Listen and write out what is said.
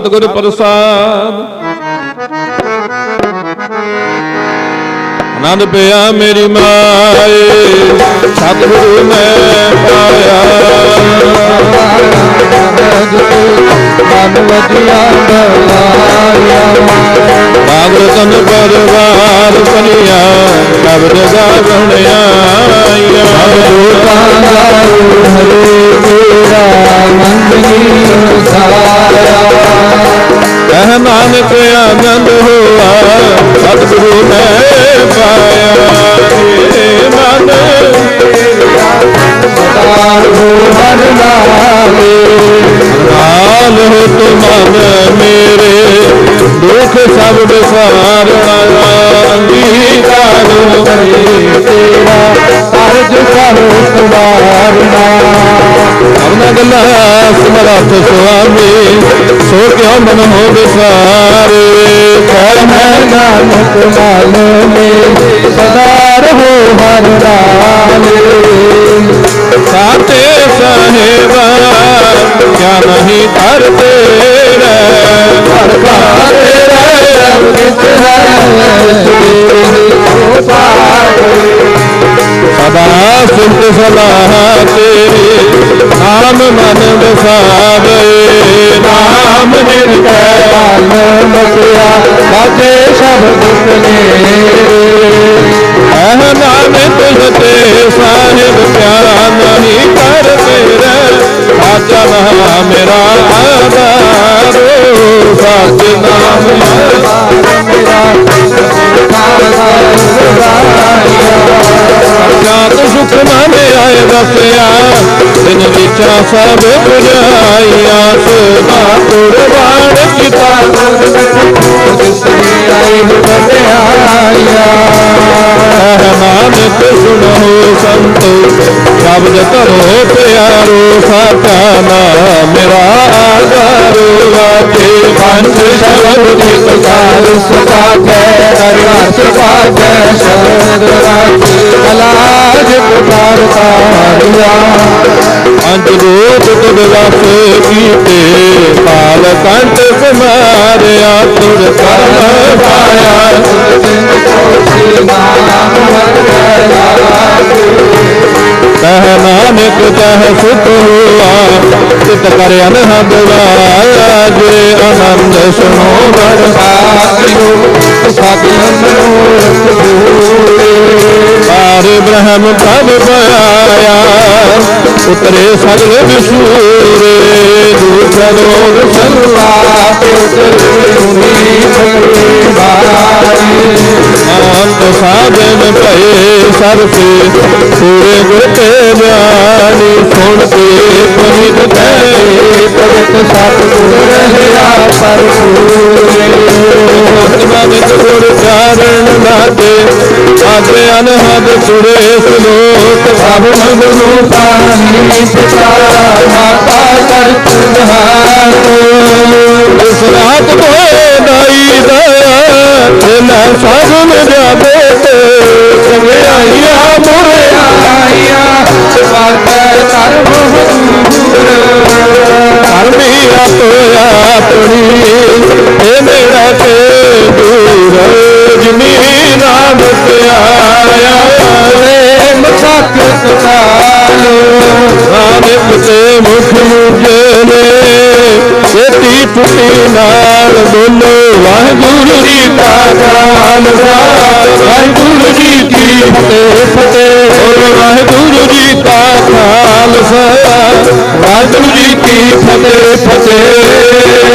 ਸਤਿਗੁਰ ਪ੍ਰਸਾਦ। ਆਨੰਦ ਪਿਆ ਮੇਰੀ ਮਾਏ, ਸਤਿਗੁਰੂ ਮੈਂ ਪਾਇਆ। ਮਨ ਵਜਿਆ ਬਲਾਇਆ ਭਾਗਵਤਨ ਪਰਵਾਰ ਪਨੀਆ ਸ਼ਬਦ ਗਾਵਣ ਆਇਆ ਨਾਨਕ ਆਨੰਦ ਹੋਆ ਸਤਿਗੁਰੂ ਮੈਂ ਪਾਇਆ ਏ ਮਨ ਸਦਾਰ ਹੋ ਹਰ ਨਾਲੇ ਨਾਲ ਹੋ ਤੁਮਨ ਮੇਰੇ ਦੁਖ ਸਭ ਵਿਸਾਰਣਾ ਤੇਰਾ ਅਰਜ ਕਰੋ ਆਪਣਾ ਗੱਲਾਂ ਸਮਰੱਥ ਸੁਆਮੀ ਸੋ ਕਿਉ ਮਨ ਹੋ ਵਿਸਾਰੇ ਕਹਿ ਹੈ ਨਾਨਕ ਮਨ ਮੇ ਸਦਾਰ ਹੋ ਹਰ ਨਾਲੇ ਸਾਤੇ ਸਾਹਿਬਾ ਕਿਆ ਨਹੀਂ ਕਰ ਤੇਰੇ ਹਰ ਕਿਤ ਹੈ ਸੋ ਪਾਏ ਸਦਾ ਸੁਖ ਸਲਾਹ ਤੇਰੀ ਨਾਮ ਮਨ ਵਸਾਵੇ, ਨਾਮ ਨਿਰਕੈ ਮਨ ਮਸਿਆ ਬਾਜੇ ਸਭ ਦੁਖ ਐਹ ਨਾਨਕ ਤੁਝ ਤੇ ਸਾਹਿਬ ਪਿਆਰਾ ਨਹੀਂ ਕਰ ਤੇਰੇ ਸਾਚਾ ਨਾਮ ਮੇਰਾ ਆਧਾਰੋ। ਸਚ ਨਾਮ ਮੇਰਾ ਜਾਤ ਸੁਖ ਮਨ ਆਏ ਵਸਿਆ। ਦਿਨ ਵਿਚਾ ਸਭ ਪੁਜਾਈਆ ਸਦਾ ਕੁਰਬਾਨ ਕੀਤਾ ਆਈ ਬਟਿਆਇਆ ਐਹ ਨਾਨਕ ਸੁਣੋ ਸੰਤੋ ਸ਼ਬਦ ਧਰੋ ਪਿਆਰੋ ਸਾਚਾ ਨਾਮ ਮੇਰਾ ਆਧਾਰੋ ਵਾਕੇ ਪੰਜ ਸ਼ਬਦ ਦੀ ਪੁਕਾਰ ਸੁਭਾਗੈ ਕਰਨਾ ਸੁਭਾਗੈ ਸ਼ਬਦ ਰਾਖੀ ਤੁਧ ਵਸ ਕੀਤੇ। ਕਾਲ ਕੰਟ ਸਮਾਰਿਆ ਤੁਰ ਕਰਮ ਪਾਇਆ। ਕਹਿ ਨਾਨਕ ਤਹ ਸੁਖ ਹੋਆ ਤਿਤ ਕਰ ਅਨਹਦ ਵਾਇਆ ਜੇ ਆਨੰਦ ਸੁਣੋ ਬੜ ਪਾਰ ਬ੍ਰਹਮ ਪ੍ਰਭ ਪਾਇਆ। ਉਤਰੇ ਸਗਲ ਵਿਸੂਰੇ ਦੂਤ ਲੋਗ ਅੰਤ ਸਾਧਨ ਭਏ ਸਰਸੇ, ਪੂਰੇ ਗੁਰ ਤੇ ਬਿਆਨੀ ਸੁਣ ਕੇ ਪੁਨੀਤ ਕੈ ਆਤਮਾ ਵਿੱਚ ਗੁਰ ਚਾਰਣ ਲਾਗੇ ਆਗੇ ਅਨਹਦ ਸੁਰੇ ਸਲੋਕ ਸਭ ਮਨ ਨੂੰ ਇਸ ਰਾਤ ਕੋਏ ਦਾਈ ਦਇਆ ਤੇ ਲੈ ਸਭ ਜਾਦੇ ਤੇ ਛੇਤੀ ਨਾਲ ਬੋਲੋ, ਵਾਹਿਗੁਰੂ ਜੀ ਕਾ ਖਾਲਸਾ। ਵਾਹਿਗੁਰੂ ਜੀ ਕੀ ਫਤਿਹ ਫਤਿਹ। ਬੋਲੋ ਵਾਹਿਗੁਰੂ ਜੀ ਕਾ ਖਾਲਸਾ। ਵਾਹਿਗੁਰੂ ਜੀ ਕੀ ਫਤਿਹ ਫਤਿਹ।